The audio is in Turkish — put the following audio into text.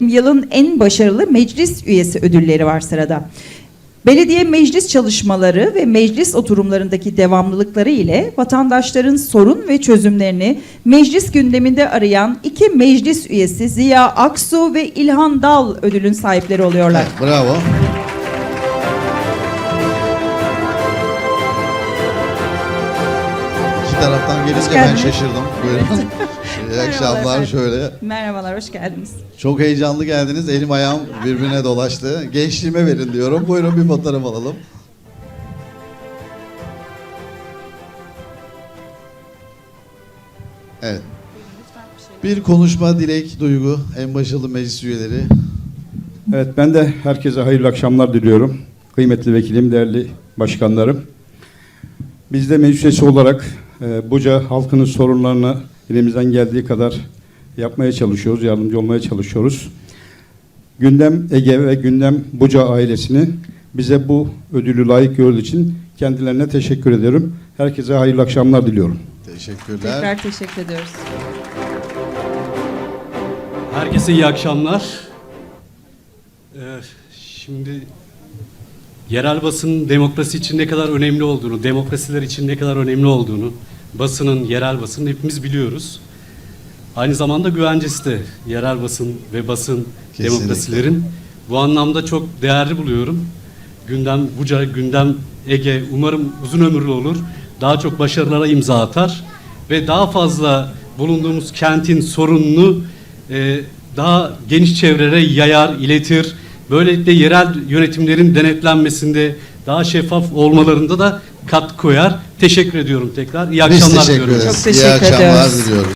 Yılın en başarılı meclis üyesi ödülleri var sırada. Belediye meclis çalışmaları ve meclis oturumlarındaki devamlılıkları ile vatandaşların sorun ve çözümlerini meclis gündeminde arayan iki meclis üyesi Ziya Aksu ve İlhan Dal ödülün sahipleri oluyorlar. Evet, bravo. Taraftan gelince ben geldiniz. şaşırdım. Buyurun. İyi akşamlar efendim. şöyle. Merhabalar, hoş geldiniz. Çok heyecanlı geldiniz. Elim ayağım birbirine dolaştı. Gençliğime verin diyorum. Buyurun bir fotoğraf alalım. Evet. Bir konuşma, dilek, duygu, en başarılı meclis üyeleri. Evet ben de herkese hayırlı akşamlar diliyorum. Kıymetli vekilim, değerli başkanlarım. Biz de meclis üyesi olarak e, Buca halkının sorunlarını elimizden geldiği kadar yapmaya çalışıyoruz, yardımcı olmaya çalışıyoruz. Gündem Ege ve Gündem Buca ailesini bize bu ödülü layık gördüğü için kendilerine teşekkür ederim. Herkese hayırlı akşamlar diliyorum. Teşekkürler. Tekrar teşekkür ediyoruz. Herkese iyi akşamlar. Ee, şimdi yerel basının demokrasi için ne kadar önemli olduğunu, demokrasiler için ne kadar önemli olduğunu, basının, yerel basının hepimiz biliyoruz. Aynı zamanda güvencesi de yerel basın ve basın Kesinlikle. demokrasilerin. Bu anlamda çok değerli buluyorum. Gündem Buca, gündem Ege umarım uzun ömürlü olur. Daha çok başarılara imza atar ve daha fazla bulunduğumuz kentin sorununu e, daha geniş çevrelere yayar, iletir. Böylelikle yerel yönetimlerin denetlenmesinde daha şeffaf olmalarında da katkı koyar. Teşekkür ediyorum tekrar. İyi Biz akşamlar teşekkür diliyorum. ederiz. Çok teşekkür İyi akşamlar diliyoruz.